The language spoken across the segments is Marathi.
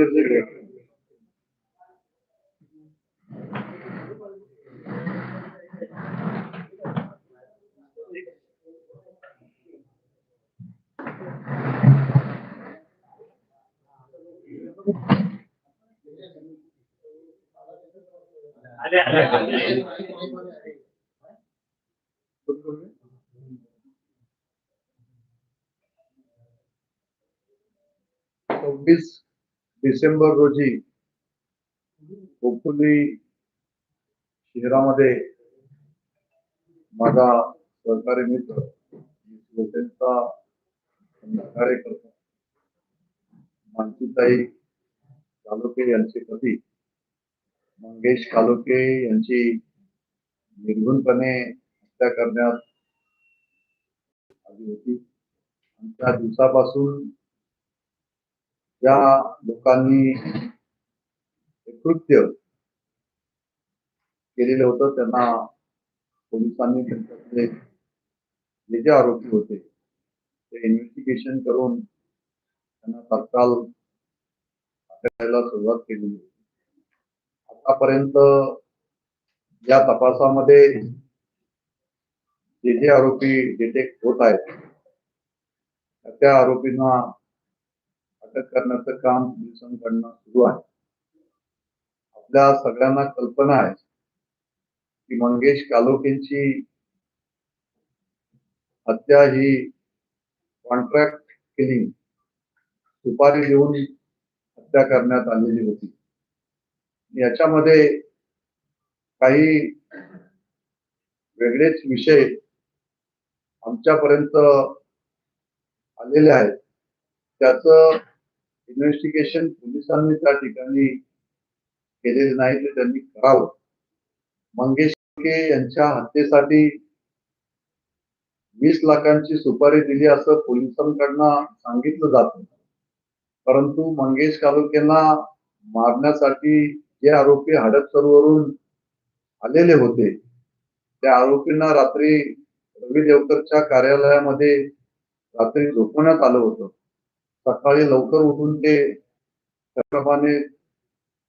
आले सव्वीस डिसेंबर रोजी गोकुली शहरामध्ये माझा सहकारी मित्र शिवसेनेचा कार्यकर्ता मानसीताई कालोके यांचे कवी मंगेश कालोके यांची निर्घुणपणे हत्या करण्यात आली होती. आणि त्या दिवसापासून ज्या लोकांनी कृत्य केलेलं होतं. त्यांना पोलिसांनी त्यांच्यातले जे जे आरोपी होते ते इन्व्हेस्टिगेशन करून त्यांना तत्काल करायला सुरुवात केली. आतापर्यंत या तपासामध्ये जे जे आरोपी डिटेक्ट होत आहेत त्या आरोपींना अटक करण्याचं काम पोलिसांकडनं सुरू आहे. आपल्या सगळ्यांना कल्पना आहे की मंगेश कालोकेंची हत्या ही कॉन्ट्रॅक्ट किलिंग सुपारी देऊन हत्या करण्यात आलेली होती. याच्यामध्ये काही वेगळेच विषय आमच्यापर्यंत आलेले आहेत. त्याचं इन्व्हेस्टिगेशन पोलिसांनी त्या ठिकाणी केलेले नाही ते त्यांनी करावं. मंगेश के यांच्या हत्येसाठी वीस लाखांची सुपारी दिली असं पोलिसांकडनं सांगितलं जात. परंतु मंगेश कालोकेंना मारण्यासाठी जे आरोपी हडपसरवरून आलेले होते त्या आरोपींना रात्री रवी देवकरच्या कार्यालयामध्ये रात्री झोपवण्यात आलं होतं. सकाळी लवकर उठून ते त्याप्रमाणे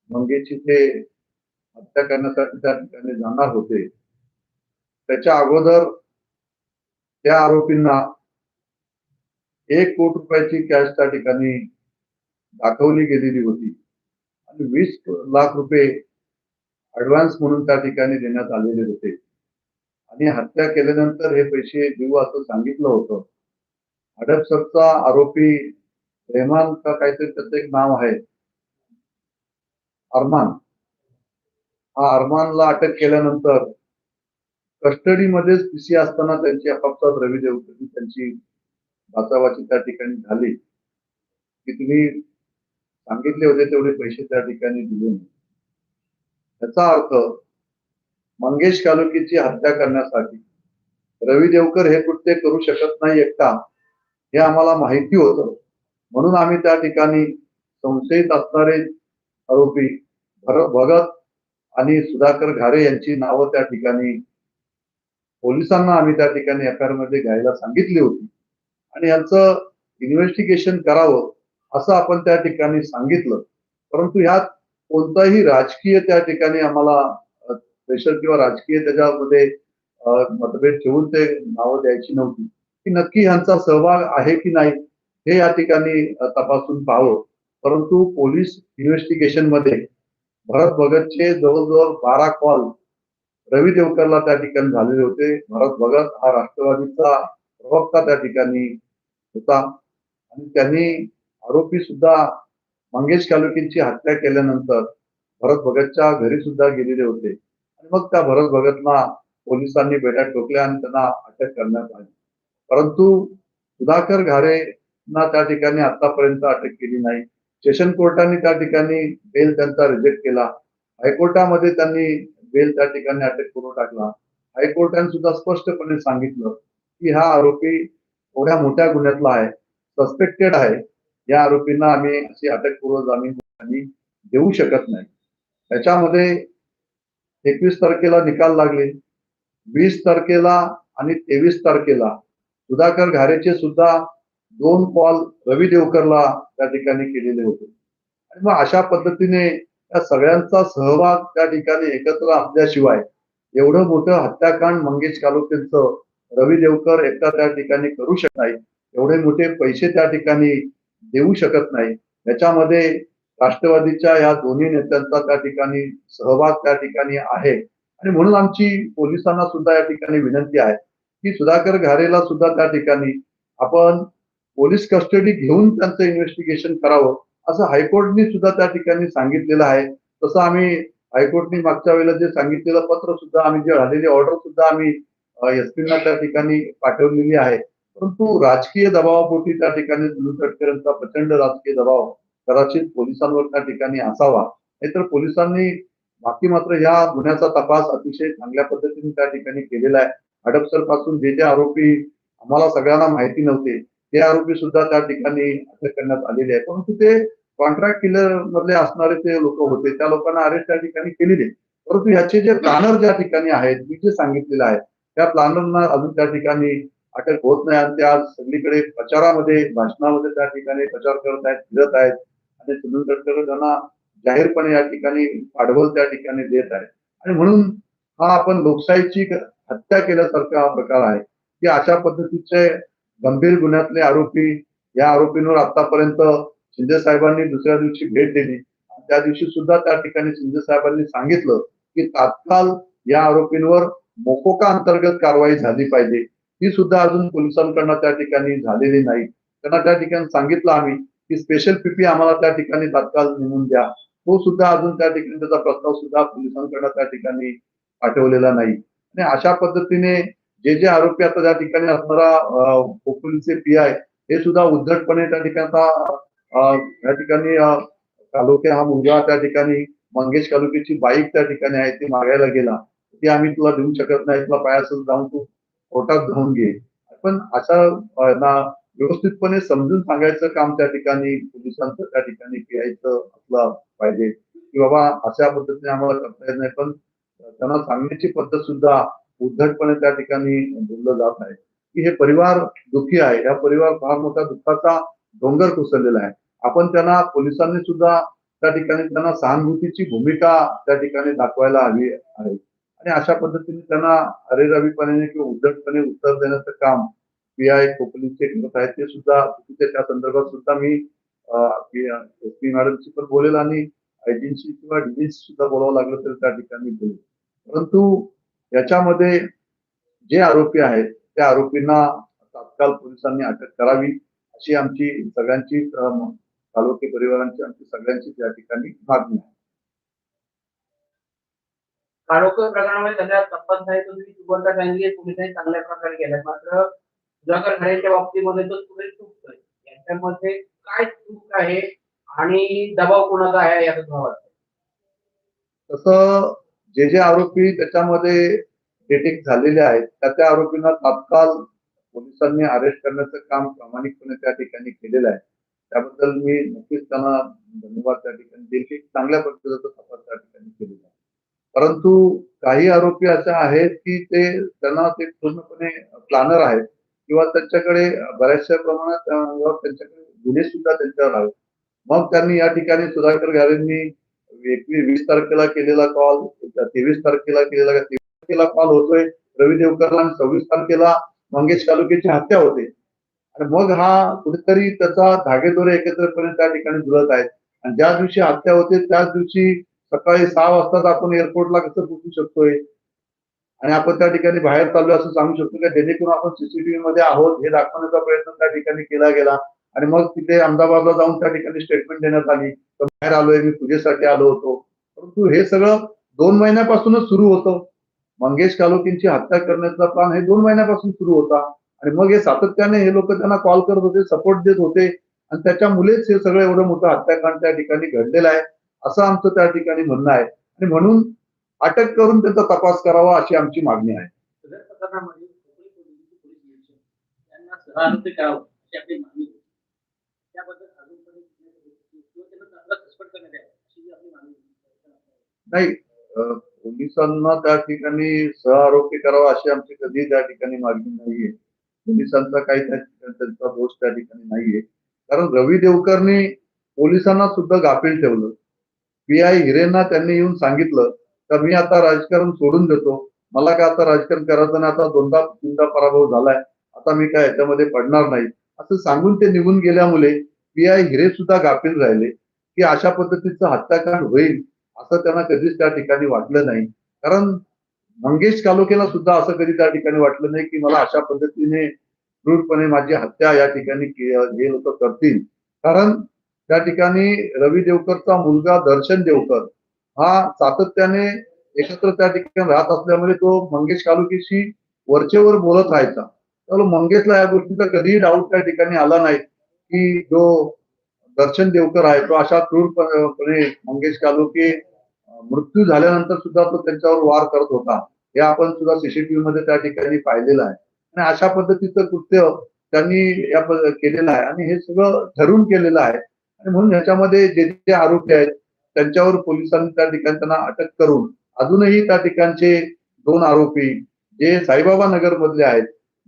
मंगेची ते हत्या करण्यासाठी त्या ठिकाणी जाणार होते. त्याच्या अगोदर त्या आरोपींना एक कोटी रुपयाची कॅश त्या ठिकाणी दाखवली गेलेली होती. आणि वीस लाख रुपये ऍडव्हान्स म्हणून त्या ठिकाणी देण्यात आलेले होते. आणि हत्या केल्यानंतर हे पैसे देऊ असं सांगितलं होतं. हडपसरचा आरोपी रेहमान का काहीतरी त्याचं एक नाव आहे. अरमान. हा अरमानला अटक केल्यानंतर कस्टडीमध्येच पीसी असताना त्यांची आपापसात रवी देवकरनी त्यांची वाचावाची त्या ठिकाणी झाली. की तुम्ही सांगितले होते तेवढे पैसे त्या ठिकाणी दिले नाही. याचा अर्थ मंगेश कालुकीची हत्या करण्यासाठी रवी देवकर हे कृत्य करू शकत नाही एकटा हे आम्हाला माहिती होतं. म्हणून आम्ही त्या ठिकाणी संशयित असणारे आरोपी भगत आणि सुधाकर घारे यांची नावं त्या ठिकाणी पोलिसांना आम्ही त्या ठिकाणी एफ आय आरमध्ये घ्यायला सांगितली होती. आणि यांचं इन्व्हेस्टिगेशन करावं असं आपण त्या ठिकाणी सांगितलं. परंतु ह्यात कोणताही राजकीय त्या ठिकाणी आम्हाला प्रेशर किंवा राजकीय त्याच्यामध्ये मतभेद ठेवून ते नावं द्यायची नव्हती. की नक्की ह्यांचा सहभाग आहे की नाही हे या ठिकाणी तपासून पाहावं. परंतु पोलीस इन्व्हेस्टिगेशनमध्ये भरत भगतचे जवळजवळ बारा कॉल रवी देवकरला त्या ठिकाणी झालेले होते. भरत भगत हा राष्ट्रवादीचा प्रवक्ता त्या ठिकाणी होता. आणि त्यांनी आरोपी सुद्धा मंगेश कालुकींची हत्या केल्यानंतर भरत भगतच्या घरी सुद्धा गेलेले होते. आणि मग त्या भरत भगतला पोलिसांनी बेड्या टोकल्या आणि त्यांना अटक करण्यात आली. परंतु सुधाकर घारेंना त्या ठिकाणी आतापर्यंत अटक केली नाही. सेशन कोर्टाने त्या ठिकाणी बेल त्यांचा रिजेक्ट केला. हायकोर्टामध्ये त्यांनी बेल त्या ठिकाणी अटक करून टाकला. हायकोर्टाने सुद्धा स्पष्टपणे सांगितलं की हा आरोपी एवढ्या मोठ्या गुन्ह्यातला आहे सस्पेक्टेड आहे. या आरोपींना आम्ही अशी अटकपूर्व जामीन आम्ही देऊ शकत नाही. त्याच्यामध्ये एकवीस तारखेला निकाल लागले वीस तारखेला आणि तेवीस तारखेला सुधाकर घारेचे सुद्धा दोन कॉल रवी देवकरला त्या ठिकाणी केलेले होते. आणि मग अशा पद्धतीने या सगळ्यांचा सहभाग त्या ठिकाणी एकत्र असल्याशिवाय एवढं मोठं हत्याकांड मंगेश कालुक्यांचं रवी देवकर एकटा त्या ठिकाणी करू शकत नाही. एवढे मोठे पैसे त्या ठिकाणी देऊ शकत नाही. याच्यामध्ये राष्ट्रवादीच्या या दोन्ही नेत्यांचा त्या ठिकाणी सहभाग त्या ठिकाणी आहे. आणि म्हणून आमची पोलिसांना सुद्धा या ठिकाणी विनंती आहे की सुधाकर घारेला सुद्धा त्या ठिकाणी आपण पोलीस कस्टडी घेऊन त्यांचं इन्व्हेस्टिगेशन करावं असं हायकोर्टने सुद्धा त्या ठिकाणी सांगितलेलं आहे. तसं आम्ही हायकोर्टने मागच्या वेळेला जे सांगितलेलं पत्र सुद्धा आम्ही जे झालेली ऑर्डर सुद्धा आम्ही एसपीना त्या ठिकाणी पाठवलेली आहे. परंतु राजकीय दबावापोटी त्या ठिकाणी सुनील तटकरेंचा प्रचंड राजकीय दबाव कदाचित पोलिसांवर त्या ठिकाणी असावा. नाहीतर पोलिसांनी बाकी मात्र या गुन्ह्याचा तपास अतिशय चांगल्या पद्धतीने त्या ठिकाणी केलेला आहे. हडपसरपासून जे जे आरोपी आम्हाला सगळ्यांना माहिती नव्हते ते आरोपी सुद्धा त्या ठिकाणी अटक करण्यात आलेले आहे परंतु ते कॉन्ट्रॅक्ट किलर मधले असणारे ते लोक होते त्या लोकांना अरेस्ट त्या ठिकाणी केलेले परंतु ह्याचे जे प्लॅनर ज्या ठिकाणी आहेत मी जे सांगितलेलं आहे त्या प्लॅनरना अजून त्या ठिकाणी अटक होत नाही आणि ते आज सगळीकडे प्रचारामध्ये भाषणामध्ये त्या ठिकाणी प्रचार करत आहेत फिरत आहेत. आणि सुनील तटकरे त्यांना जाहीरपणे या ठिकाणी पाठबळ त्या ठिकाणी देत आहे आणि म्हणून हा आपण लोकशाहीची हत्या केल्यासारखा हा प्रकार आहे. की अशा पद्धतीचे गंभीर गुन्ह्यातले आरोपी या आरोपींवर आतापर्यंत शिंदे साहेबांनी दुसऱ्या दिवशी भेट दिली. त्या दिवशी सुद्धा त्या ठिकाणी शिंदे साहेबांनी सांगितलं की तात्काळ या आरोपींवर मोकोका अंतर्गत कारवाई झाली पाहिजे. ही सुद्धा अजून पोलिसांकडनं त्या ठिकाणी झालेली नाही. त्यांना त्या ठिकाणी सांगितलं आम्ही की स्पेशल पीपी आम्हाला त्या ठिकाणी तात्काळ नेमून द्या. तो सुद्धा अजून त्या ठिकाणी त्याचा प्रस्ताव सुद्धा पोलिसांकडनं त्या ठिकाणी पाठवलेला नाही. आणि अशा पद्धतीने जे जे आरोपी आता त्या ठिकाणी असणारा पोलिसचे पी आय हे सुद्धा उद्धटपणे त्या ठिकाणचा त्या ठिकाणी कालोखे हा मुलगा त्या ठिकाणी मंगेश कालोखेची बाईक त्या ठिकाणी आहे ती मागायला गेला. ती आम्ही तुला देऊ शकत नाही तुला पायासच जाऊन तू पोटात धरून घे. पण अशा ना व्यवस्थितपणे समजून सांगायचं काम त्या ठिकाणी पोलिसांचं त्या ठिकाणी पियायचं असलं पाहिजे. की बाबा अशा पद्धतीने आम्हाला करता येत नाही. पण त्यांना सांगण्याची पद्धत सुद्धा उद्धटपणे त्या ठिकाणी बोललं जात आहे. की हे परिवार दुःखी आहे. या परिवार फार मोठा दुःखाचा डोंगर कोसळलेला आहे. आपण त्यांना पोलिसांनी सुद्धा त्या ठिकाणी त्यांना सहानुभूतीची भूमिका त्या ठिकाणी दाखवायला हवी आहे. आणि अशा पद्धतीने त्यांना अरेरावीपणे किंवा उद्धटपणे उत्तर देण्याचं काम पी आय कोकणीचे करत आहेत ते सुद्धा त्या संदर्भात सुद्धा मी एस पी मॅडमशी पण बोलेल आणि आयजींशी किंवा डीजीशी सुद्धा बोलावं लागलं तर त्या ठिकाणी बोलेल. परंतु याच्यामध्ये जे आरोपी आहेत त्या आरोपींना तात्काळ पोलिसांनी अटक करावी अशी आमची सगळ्यांची तालुके परिवारांची आमची सगळ्यांची त्या ठिकाणी मागणी आहे. काळोख प्रकरणामध्ये त्यांना तपास आहे तो तुम्ही सुबर्ता सांगितली पोलिसांनी चांगल्या प्रकारे केला मात्र सुधाकर खऱ्याच्या बाबतीमध्ये तो पुढे चुकतोय यांच्यामध्ये काय चूक आहे आणि दबाव कोणाचा आहे याचं तुम्हाला वाटतं तसं जे जे आरोपी त्याच्यामध्ये डिटेक्ट झालेले आहेत त्या त्या आरोपींना तात्काळ पोलिसांनी अरेस्ट करण्याचं काम प्रामाणिकपणे त्या ठिकाणी केलेलं आहे. त्याबद्दल मी नक्कीच त्यांना धन्यवाद त्या ठिकाणी देईल. की चांगल्या पद्धतीचा तपास त्या ठिकाणी केलेला आहे. परंतु काही आरोपी असे आहेत की ते त्यांना ते पूर्णपणे प्लॅनर आहेत किंवा त्यांच्याकडे बऱ्याचशा प्रमाणात त्यांच्याकडे गुन्हे सुद्धा त्यांच्यावर आहेत. मग त्यांनी या ठिकाणी सुधाकर घारेंनी एकवीस वीस तारखेला केलेला कॉल तेवीस तारखेला केलेला तेवीस तारखेला कॉल होतोय. रवी देवकरला आणि सव्वीस तारखेला मंगेश तालुक्याची हत्या होते. आणि मग हा कुठेतरी त्याचा धागेदोरे एकत्रपणे त्या ठिकाणी जुळत आहेत. आणि ज्या दिवशी हत्या होते त्याच दिवशी सकाळी सहा वाजताच आपण एअरपोर्टला कसं पोहोचू शकतोय? आणि आपण त्या ठिकाणी बाहेर चाललो असं सांगू शकतो की? जेणेकरून आपण सीसीटीव्ही मध्ये आहोत हे दाखवण्याचा प्रयत्न त्या ठिकाणी केला गेला. आणि मग तिथे अहमदाबादला जाऊन त्या ठिकाणी स्टेटमेंट देण्यात आली. तर बाहेर आलोय मी पूजेसाठी आलो होतो. परंतु हे सगळं दोन महिन्यापासूनच सुरू होतं. मंगेश कालोकींची हत्या करण्याचा प्लान हे दोन महिन्यापासून सुरू होता. आणि मग हे सातत्याने हे लोक त्यांना कॉल करत होते सपोर्ट देत होते. आणि त्याच्यामुळेच हे सगळं एवढं मोठं हत्याकांड त्या ठिकाणी घडलेलं आहे. असं आमचं त्या ठिकाणी म्हणणं आहे. आणि म्हणून अटक करून त्याचा तपास करावा अशी आमची मागणी आहे. नाही पोलिसांना त्या ठिकाणी सहआरोपी करावा अशी आमची कधी त्या ठिकाणी मागणी नाहीये पोलिसांचा काही त्या ठिकाणी त्यांचा दोष त्या ठिकाणी नाहीये कारण रवी देवकरनी पोलिसांना सुद्धा गाफील ठेवलं. पी आय हिरेंना त्यांनी येऊन सांगितलं तर मी आता राजकारण सोडून देतो. मला काय आता राजकारण करायचं नाही आता दोनदा तीनदा पराभव झालाय. आता मी काय याच्यामध्ये पडणार नाही. असं सांगून ते निघून गेल्यामुळे पी आय हिरे सुद्धा गाफील राहिले की अशा पद्धतीचं हत्याकांड होईल असं त्यांना कधीच त्या ठिकाणी वाटलं नाही. कारण मंगेश तालुक्याला सुद्धा असं कधी त्या ठिकाणी वाटलं नाही की मला अशा पद्धतीने क्रूरपणे माझी हत्या या ठिकाणी हे लोक करतील. कारण त्या ठिकाणी रवी देवकरचा मुलगा दर्शन देवकर हा सातत्याने एकत्र त्या ठिकाणी राहत असल्यामुळे तो मंगेश कालुकीशी वरचेवर बोलत राहायचा. तर मंगेशला या गोष्टीचा कधीही डाऊट त्या ठिकाणी आला नाही की जो दर्शन देवकर आहे तो अशा क्रूरपणे मंगेश कालुकी मृत्यू झाल्यानंतर सुद्धा तो त्यांच्यावर वार करत होता. हे आपण सुद्धा सीसीटीव्ही मध्ये त्या ठिकाणी पाहिलेलं आहे. आणि अशा पद्धतीचं कृत्य त्यांनी या केलेलं आहे. आणि हे सगळं ठरवून केलेलं आहे. आणि म्हणून ह्याच्यामध्ये जे जे आरोपी आहेत त्यांच्यावर पोलिसांनी त्या ठिकाणी त्यांना अटक करून अजूनही त्या ठिकाणचे दोन आरोपी जे साईबाबा नगर मधले आहेत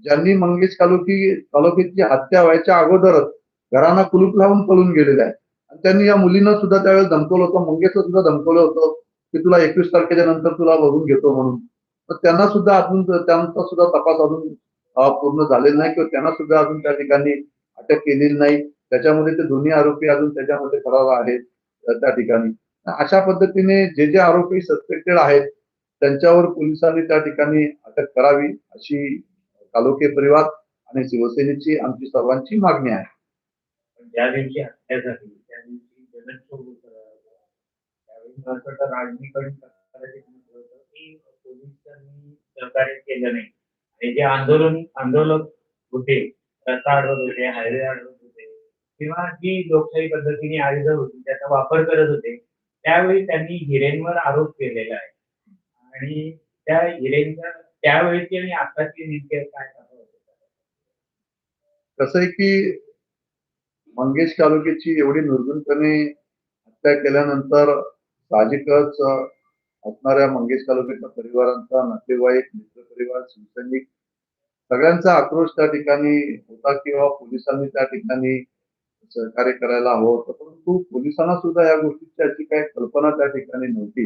ज्यांनी मंगेश तालुकी तालुक्याची हत्या व्हायच्या अगोदरच घरांना कुलूप लावून पळून गेलेले आहेत. आणि त्यांनी या मुलींना सुद्धा त्यावेळेस धमकवलं होतं मंगेशला सुद्धा धमकवलं होतं की तुला एकवीस तारखेच्या नंतर तुला बघून घेतो म्हणून. तर त्यांना सुद्धा अजून त्यांचा सुद्धा तपास अजून पूर्ण झालेला नाही किंवा त्यांना सुद्धा अजून त्या ठिकाणी अटक केलेली नाही. त्याच्यामध्ये ते दोन्ही आरोपी अजून त्याच्यामध्ये फरार आहेत त्या ठिकाणी. अशा पद्धतीने जे जे आरोपी सस्पेक्टेड आहेत त्यांच्यावर पोलिसांनी त्या ठिकाणी अटक करावी अशी कालोखे परिवार आणि शिवसेनेची आमची सर्वांची मागणी आहे. पण ज्या दिवशी हत्या झाली त्या दिवशी त्यावेळी पोलिसांनी सहकार्य केलं नाही. आणि जे आंदोलन आंदोलक होते रस्ता अडवत होते हायवे अडवत किंवा जी लोकशाही पद्धतीने आयुध होती त्याचा वापर करत होते त्यावेळी त्यांनी हिरेंवर आरोप केलेला आहे. आणि त्या हिरेंच्या त्यावेळीची आणि आताची नेमके काय कसं आहे की मंगेश कालोखेची एवढी निर्गुणपणे हत्या केल्यानंतर साहजिकच असणाऱ्या मंगेश कालोखेच्या परिवारांचा नातेवाईक मित्र परिवार शिवसैनिक सगळ्यांचा आक्रोश त्या ठिकाणी होता किंवा पोलिसांनी त्या ठिकाणी सहकार्य करायला हवं होतं. परंतु पोलिसांना सुद्धा या गोष्टीची याची काही कल्पना त्या ठिकाणी नव्हती.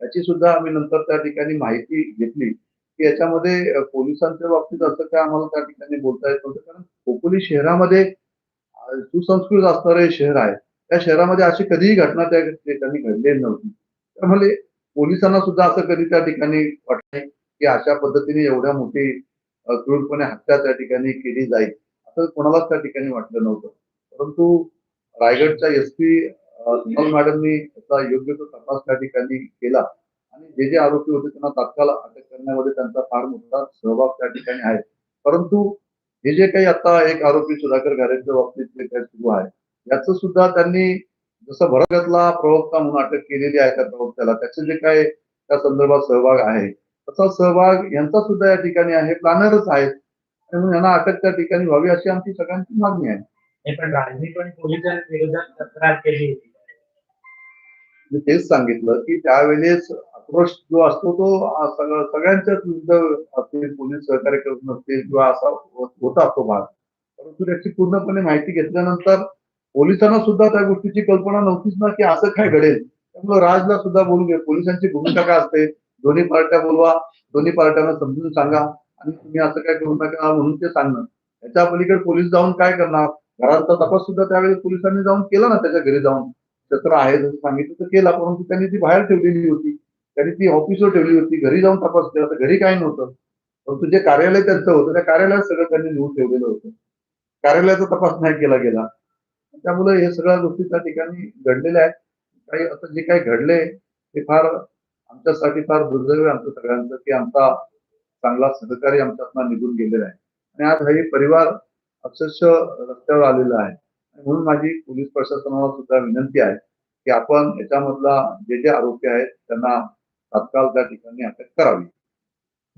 याची सुद्धा आम्ही नंतर त्या ठिकाणी माहिती घेतली की याच्यामध्ये पोलिसांच्या बाबतीत असं काय आम्हाला त्या ठिकाणी बोलता येत नव्हतं. कारण खोपोली शहरामध्ये सुसंस्कृत असणारे शहर आहे. त्या शहरामध्ये अशी कधीही घटना त्या ठिकाणी घडलेली नव्हती. त्यामुळे पोलिसांना सुद्धा असं कधी त्या ठिकाणी वाटले की अशा पद्धतीने एवढ्या मोठी क्रूरपणे हत्या त्या ठिकाणी केली जाईल. असं कोणालाच त्या ठिकाणी वाटलं नव्हतं. परंतु रायगडच्या एस पी मॅडमनी त्याचा योग्य तो तपास त्या ठिकाणी केला. आणि जे जे आरोपी होते त्यांना तात्काळ अटक करण्यामध्ये त्यांचा फार मोठा सहभाग त्या ठिकाणी आहे. परंतु हे जे काही आता एक आरोपी सुधाकर घारेच्या बाबतीत जे काही सुरू आहे याचं सुद्धा त्यांनी जसं भरगतला प्रवक्ता म्हणून अटक केलेली आहे त्या प्रवक्त्याला त्याचे जे काय त्या संदर्भात सहभाग आहे तसा सहभाग यांचा सुद्धा या ठिकाणी आहे प्लॅनरच आहेत. आणि म्हणून यांना अटक त्या ठिकाणी व्हावी अशी आमची सगळ्यांची मागणी आहे. नाही पण राजनीत पण पोलिसांविरोधात तक्रार केली होती. मी तेच सांगितलं की त्यावेळेस आक्रोश जो असतो तो सगळं- सगळ्यांच्याच विरुद्ध असतील पोलीस सहकार्य करत नसतील किंवा असा होता तो भाग. परंतु त्याची पूर्णपणे माहिती घेतल्यानंतर पोलिसांना सुद्धा त्या गोष्टीची कल्पना नव्हतीच ना की असं काय घडेल. त्यामुळे राजला सुद्धा बोलू घे पोलिसांची भूमिका काय असते? दोन्ही पार्ट्या बोलवा. दोन्ही पार्ट्यांना समजून सांगा. आणि तुम्ही असं काय करू नका म्हणून ते सांगणं. याच्या पलीकडे पोलीस जाऊन काय करणार? घराचा तपास सुद्धा त्यावेळी पोलिसांनी जाऊन केला ना त्याच्या घरी जाऊन. शस्त्र आहे जसं सांगितलं तर केला परंतु त्यांनी ती बाहेर ठेवलेली होती. त्यांनी ती ऑफिसवर ठेवली होती घरी जाऊन तपास केला तर घरी काय नव्हतं. परंतु जे कार्यालय त्यांचं होतं त्या कार्यालयात सगळं त्यांनी लिहून ठेवलेलं होतं. कार्यालयाचा तपास नाही केला गेला. त्यामुळे हे सगळ्या गोष्टी त्या ठिकाणी घडलेल्या आहेत. काही आता जे काही घडले ते फार आमच्यासाठी फार दुर्दैव आहे आमचं सगळ्यांचं की आमचा चांगला सहकारी आमच्यातनं निघून गेलेला आहे. आणि आज हा परिवार अक्षरशः रस्त्यावर आलेला आहे. आणि म्हणून माझी पोलीस प्रशासनाला सुद्धा विनंती आहे की आपण याच्यामधला जे जे आरोपी आहेत त्यांना तात्काळ त्या ठिकाणी अटक करावी.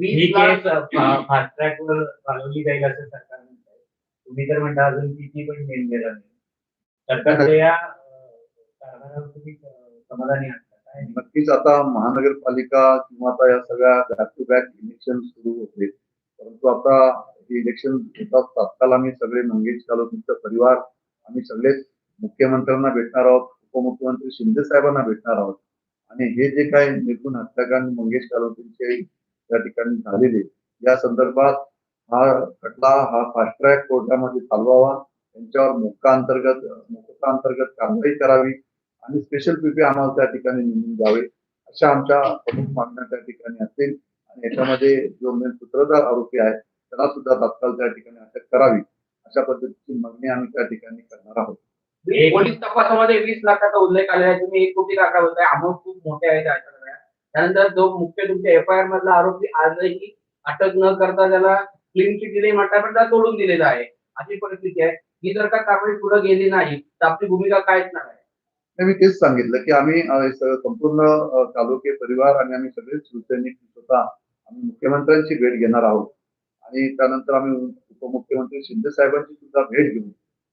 ही केस फास्ट ट्रॅक वर चालवली जाईल असं सरकार म्हणत आहे. तुम्ही तर म्हणता अजून किती पण नेमलेला नाही. सरकारच्या या कारभारावर तुम्ही समाधानी आहात नक्कीच आता महानगरपालिका किंवा आता या सगळ्या बॅक टू बॅक इलेक्शन सुरू होते. परंतु आता की इलेक्शन होतात तात्काळ आम्ही सगळे मंगेश तालुक्याचा परिवार आम्ही सगळेच मुख्यमंत्र्यांना भेटणार आहोत उपमुख्यमंत्री शिंदे साहेबांना भेटणार आहोत. आणि हे जे काही निर्गुण हत्याकांड मंगेश कालोतींचे त्या ठिकाणी झालेले या संदर्भात हा खटला हा फास्ट ट्रॅक कोर्टामध्ये चालवावा. त्यांच्यावर मोक्का अंतर्गत मोक्का अंतर्गत कारवाई करावी. आणि स्पेशल पीपी आम्हाला त्या ठिकाणी नेमून द्यावे. अशा आमच्या प्रमुख मागण्या त्या ठिकाणी असतील. आणि याच्यामध्ये जो मेन सूत्रधार आरोपी आहे त्याला सुद्धा तात्काळ त्या ठिकाणी अटक करावी अशा पद्धतीची मागणी आम्ही त्या ठिकाणी करणार आहोत. पोलीस तपासामध्ये वीस लाखाचा उल्लेख आलेला आहे. तुम्ही एक कोटी लाखा होताय अमाऊंट खूप मोठे आहेत सगळ्या त्यानंतर जो मुख्य तुमच्या एफ आय आर मधला आरोपी आजही अटक न करता त्याला क्लीन चिट दिली म्हटलं पण त्याला सोडून दिलेला आहे. अशी परिस्थिती आहे. ही जर का कारवाई पुढे गेली नाही तर आपली भूमिका कायच नाही नाही, मी तेच सांगितलं की आम्ही संपूर्ण तालुके परिवार आणि आम्ही सगळे शिवसैनिक स्वतः आम्ही मुख्यमंत्र्यांची भेट घेणार आहोत. आणि त्यानंतर आम्ही उपमुख्यमंत्री शिंदे साहेबांची सुद्धा भेट घेऊ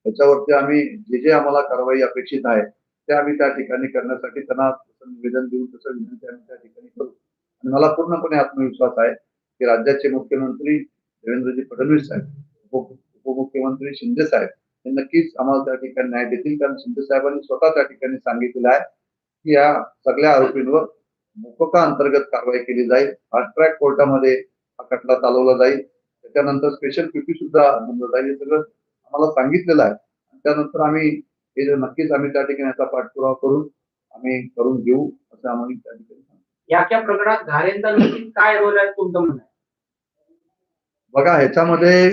त्याच्यावरती आम्ही जे जे आम्हाला कारवाई अपेक्षित आहे ते आम्ही त्या ठिकाणी करण्यासाठी त्यांना निवेदन देऊ तसं विनंती आम्ही त्या ठिकाणी करू. आणि मला पूर्णपणे आत्मविश्वास आहे की राज्याचे मुख्यमंत्री देवेंद्रजी फडणवीस साहेब उपमुख्यमंत्री शिंदे साहेब हे नक्कीच आम्हाला त्या ठिकाणी न्याय देतील. कारण शिंदे साहेबांनी स्वतः त्या ठिकाणी सांगितलेलं आहे की या सगळ्या आरोपींवर मोकोका अंतर्गत कारवाई केली जाईल. फास्ट ट्रॅक कोर्टामध्ये हा खटला चालवला जाईल. त्याच्यानंतर स्पेशल पीपी सुद्धा हे सगळं आम्हाला सांगितलेलं आहे आणि त्यानंतर आम्ही हे जे नक्कीच आम्ही त्या ठिकाणी याचा पाठपुरावा करून आम्ही करून घेऊ असं आम्हाला त्या ठिकाणी. याच्या प्रकरणात घारेंचा नक्की काय रोल आहे तुमचं म्हणणं? बघा ह्याच्यामध्ये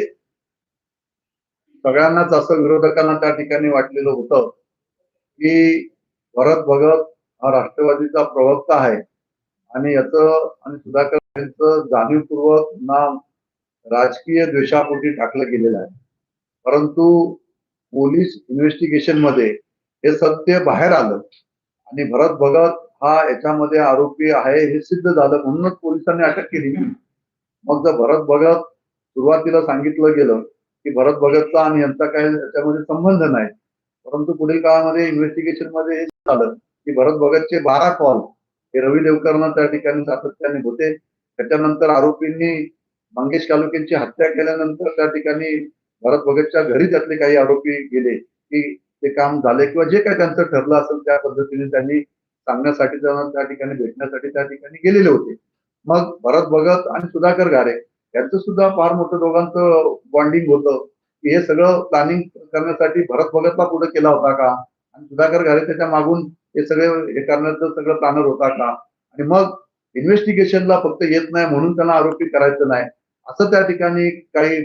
सगळ्यांनाच असं विरोधकांना त्या ठिकाणी वाटलेलं होतं की भरत भगत हा राष्ट्रवादीचा प्रवक्ता आहे आणि याचं आणि सुधाकर यांचं जाणीवपूर्वक नाव राजकीय द्वेषापोटी टाकलं गेलेलं आहे. परंतु पोलीस इन्व्हेस्टिगेशनमध्ये हे सत्य बाहेर आलं. आणि भरत भगत हा याच्यामध्ये आरोपी आहे हे सिद्ध झालं म्हणूनच पोलिसांनी अटक केली. मग जर भरत भगत सुरुवातीला सांगितलं गेलं की भरत भगतचा आणि यांचा काही याच्यामध्ये संबंध नाही. परंतु पुढील काळामध्ये इन्व्हेस्टिगेशनमध्ये हे झालं की भरत भगतचे बारा कॉल हे रवी देवकरनं त्या ठिकाणी सातत्याने होते. त्याच्यानंतर आरोपींनी मंगेश कालुकेंची हत्या केल्यानंतर त्या ठिकाणी भरत भगतच्या घरी त्यातले काही आरोपी गेले की ते काम झाले किंवा जे काही त्यांचं ठरलं असेल त्या पद्धतीने त्यांनी सांगण्यासाठी त्यांना त्या ठिकाणी भेटण्यासाठी त्या ठिकाणी गेलेले होते. मग भरत भगत आणि सुधाकर घारे यांचं सुद्धा फार मोठं दोघांचं बॉन्डिंग होतं. की हे सगळं प्लॅनिंग करण्यासाठी भरत भगतला पुढे केला होता का? आणि सुधाकर घारे त्याच्या मागून हे सगळे हे करण्याचं सगळं प्लॅनर होता का? आणि मग इन्व्हेस्टिगेशनला फक्त येत नाही म्हणून त्यांना आरोपी करायचं नाही. असं त्या ठिकाणी काही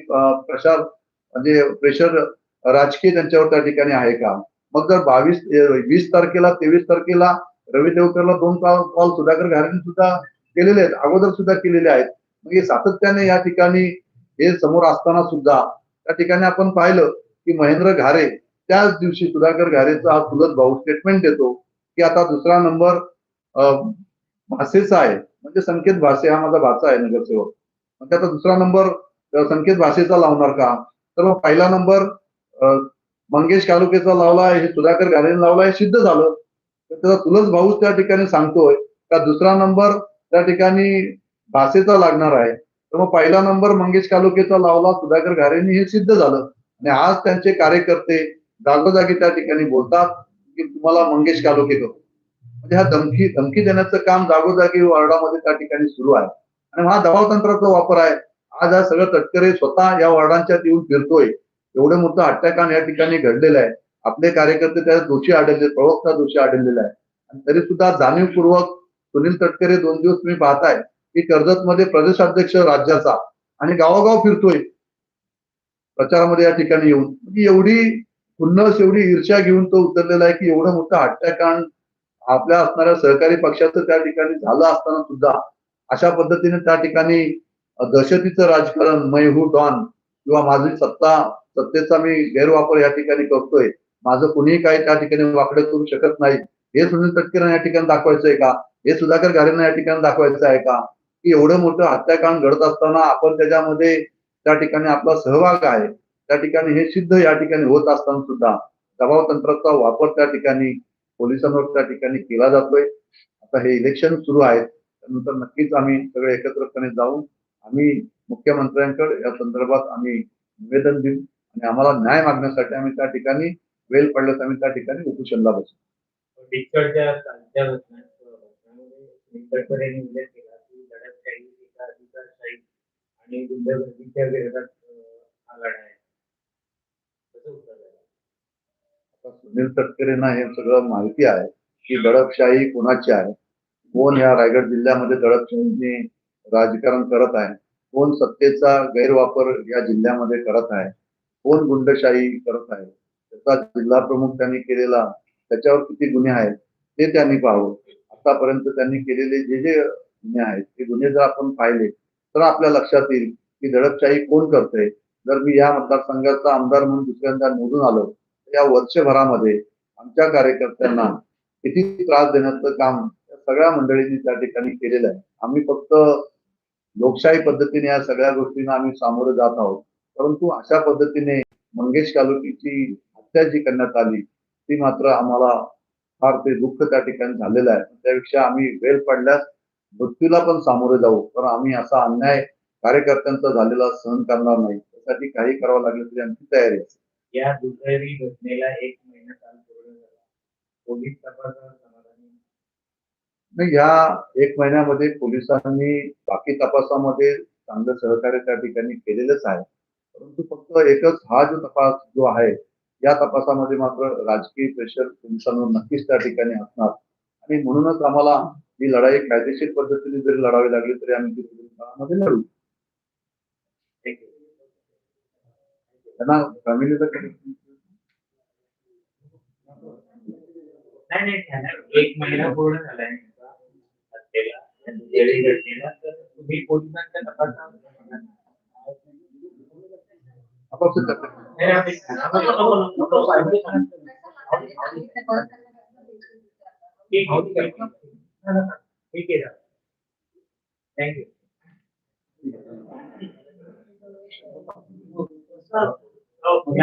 प्रसार म्हणजे प्रेशर राजकीय त्यांच्यावर त्या ठिकाणी आहे का? मग जर बावीस वीस तारखेला तेवीस तारखेला रवी देवकरला दोन कॉल सुधाकर घारेने सुद्धा केलेले आहेत अगोदर सुद्धा केलेले आहेत. मग हे सातत्याने या ठिकाणी हे समोर असताना सुद्धा त्या ठिकाणी आपण पाहिलं की महेंद्र घारे त्याच दिवशी सुधाकर घारेचा हा चुलत भाऊ स्टेटमेंट देतो की आता दुसरा नंबर भाषेचा आहे. म्हणजे संकेत भाषे हा माझा भाचा आहे नगरसेवक. म्हणजे मग त्याचा दुसरा नंबर संकेत भाषेचा लावणार का? तर मग पहिला नंबर मंगेश कालुकेचा लावला हे सुधाकर घारेने लावला हे सिद्ध झालं. तर त्याचा तुलस भाऊच त्या ठिकाणी सांगतोय. का दुसरा नंबर त्या ठिकाणी भाषेचा लागणार आहे. तर मग पहिला नंबर मंगेश कालुकेचा लावला सुधाकर घारेंनी हे सिद्ध झालं. आणि आज त्यांचे कार्यकर्ते जागोजागी त्या ठिकाणी बोलतात की तुम्हाला मंगेश कालुके करू म्हणजे हा धमकी धमकी देण्याचं काम जागोजागी वॉर्डामध्ये त्या ठिकाणी सुरू आहे. आणि हा दबाव तंत्राचा वापर आहे. आज हा सगळं तटकरे स्वतः या वॉर्डांच्यात येऊन फिरतोय. एवढं मोठं हत्याकांड या ठिकाणी घडलेलं आहे. आपले कार्यकर्ते त्यात दोषी आढळले प्रवक्ता दोषी आढळलेला आहे. आणि तरी सुद्धा जाणीवपूर्वक सुनील तटकरे दोन दिवस तुम्ही पाहताय की कर्जत मध्ये प्रदेशाध्यक्ष राज्याचा आणि गावोगाव फिरतोय. प्रचारामध्ये या ठिकाणी येऊन. म्हणजे एवढी खुन्नस एवढी ईर्ष्या घेऊन तो उतरलेला आहे की एवढं मोठं हत्याकांड आपल्या असणाऱ्या सहकारी पक्षाचं त्या ठिकाणी झालं असताना सुद्धा अशा पद्धतीने त्या ठिकाणी दहशतीचं राजकारण मै हू डॉन किंवा माझी सत्ता सत्तेचा मी गैरवापर या ठिकाणी करतोय. माझं कुणीही काही त्या ठिकाणी वाकडं करू शकत नाही. हे सुनील तटकरांना या ठिकाणी दाखवायचं आहे का? हे सुधाकर घारेंना या ठिकाणी दाखवायचं आहे का? की एवढं मोठं हत्याकांड घडत असताना आपण त्याच्यामध्ये त्या ठिकाणी आपला सहभाग आहे. त्या ठिकाणी हे सिद्ध या ठिकाणी होत असताना सुद्धा दबाव तंत्राचा वापर त्या ठिकाणी पोलिसांवर त्या ठिकाणी केला जातोय. आता हे इलेक्शन सुरू आहेत. त्यानंतर नक्कीच आम्ही सगळे एकत्रपणे जाऊन आम्ही मुख्यमंत्र्यांकडे या संदर्भात आम्ही निवेदन देऊ आणि आम्हाला न्याय मागण्यासाठी आम्ही त्या ठिकाणी वेळ पडल्यास आम्ही त्या ठिकाणी उपोषणला बसू. आणि कालच्या घटना घटनामध्ये निकटकडे उल्लेख केला की दडपशाही एका अधिकारशाही आणि गुंडगर्दीच्या विरोधात अं, हा लढा आहे कसं उत्तर द्याल? आता सुनील तटकरेंना हे सगळं माहिती आहे की दडपशाही कोणाची आहे? कोण या रायगड जिल्ह्यामध्ये दडपशाहीने राजकारण करत आहे? कोण सत्तेचा गैरवापर या जिल्ह्यामध्ये करत आहे? कोण गुंडशाही करत आहे? त्याचा जिल्हा प्रमुख त्यांनी केलेला त्याच्यावर किती गुन्हे आहेत? ते त्यांनी पाहावं. आतापर्यंत त्यांनी केलेले जे जे गुन्हे आहेत ते गुन्हे जर आपण पाहिले तर आपल्या लक्षात येईल की दडपशाही कोण करतंय? जर मी या मतदारसंघाचा आमदार म्हणून दुसऱ्यांदा निवडून आलो या वर्षभरामध्ये आमच्या कार्यकर्त्यांना किती त्रास देण्याचं काम सगळ्या मंडळींनी त्या ठिकाणी केलेलं आहे. आम्ही फक्त लोकशाही पद्धतीने या सगळ्या गोष्टींना आम्ही सामोरे जात आहोत. परंतु अशा पद्धतीने मंगेश कालुकीची हत्या जी करण्यात आली ती मात्र आम्हाला फार ते दुःख त्या ठिकाणी झालेलं आहे. त्यापेक्षा आम्ही वेळ पडल्यास मृत्यूला पण सामोरे जाऊ. तर आम्ही असा अन्याय कार्यकर्त्यांचा झालेला सहन करणार नाही. त्यासाठी काही करावं लागलं तरी आमची तयारी आहे. या दुर्दैवी घटनेला एक महिना काल पूर्ण झाला. पोलीस तपासावर समाधानी नाही या एक महिन्यामध्ये पोलिसांनी बाकी तपासामध्ये चांगलं सहकार्य त्या ठिकाणी केलेलंच आहे. परंतु फक्त एकच हा जो तपास जो आहे या तपासामध्ये मात्र राजकीय प्रेशर पोलिसांवर नक्कीच त्या ठिकाणी असणार. आणि म्हणूनच आम्हाला ही लढाई कायदेशीर पद्धतीने जरी लढावी लागली तरी आम्ही लढू. त्यांना फॅमिलीचं काही नाही नाही त्याला एक महिना पूर्ण झालाय नेमका हत्येला या दुर्दैवी घटनेला तर तुम्ही पोलिसांच्या तपासावर समाधानी आपापसात चर्चा करू. नाही, आम्ही- ठीक आहे, ठीक आहे. ठीक आहे थँक्यू